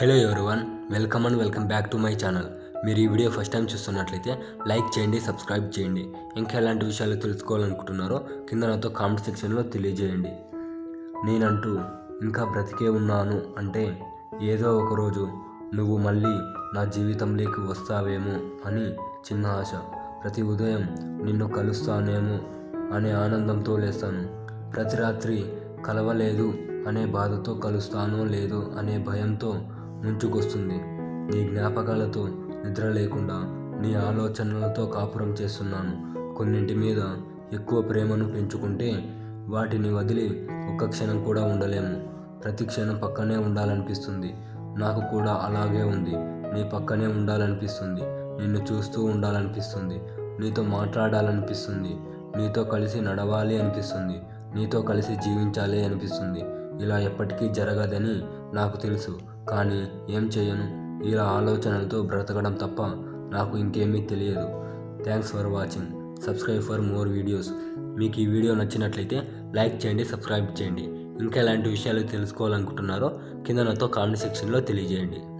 Hello everyone welcome and welcome back to my channel మీరు ఈ video first time చూస్తున్నట్లయితే like చేయండి subscribe చేయండి. ఇంకా ఎలాంటి విషయాలు తెలుసుకోవాలనుకుంటున్నారో కింద నాతో కామెంట్ సెక్షన్లో తెలియజేయండి. నేనంటూ ఇంకా బ్రతికే ఉన్నాను అంటే ఏదో ఒకరోజు నువ్వు మళ్ళీ నా జీవితంలోకి వస్తావేమో అని చిన్న ఆశ. ప్రతి ఉదయం నిన్ను కలుస్తానేమో అనే ఆనందంతో లేస్తాను. ప్రతి రాత్రి కలవలేదు అనే బాధతో కలుస్తానో లేదో అనే భయంతో ముంచుకొస్తుంది నీ జ్ఞాపకాలతో నిద్ర లేకుండా నీ ఆలోచనలతో కాపురం చేస్తున్నాను. కొన్నింటి మీద ఎక్కువ ప్రేమను పెంచుకుంటే వాటిని వదిలి ఒక్క క్షణం కూడా ఉండలేము. ప్రతి క్షణం పక్కనే ఉండాలనిపిస్తుంది. నాకు కూడా అలాగే ఉంది. నీ పక్కనే ఉండాలనిపిస్తుంది. నిన్ను చూస్తూ ఉండాలనిపిస్తుంది. నీతో మాట్లాడాలనిపిస్తుంది. నీతో కలిసి నడవాలి అనిపిస్తుంది. నీతో కలిసి జీవించాలి అనిపిస్తుంది. ఇలా ఎప్పటికీ జరగదని నాకు తెలుసు. కానీ ఏం చేయను? ఇలా ఆలోచనలతో బ్రతకడం తప్ప నాకు ఇంకేమీ తెలియదు. Thanks for watching. Subscribe for more videos. మీకు ఈ వీడియో నచ్చినట్లయితే లైక్ చేయండి సబ్స్క్రైబ్ చేయండి. ఇంకా ఎలాంటి విషయాలు తెలుసుకోవాలనుకుంటున్నారో కింద నాతో కామెంట్ సెక్షన్లో తెలియజేయండి.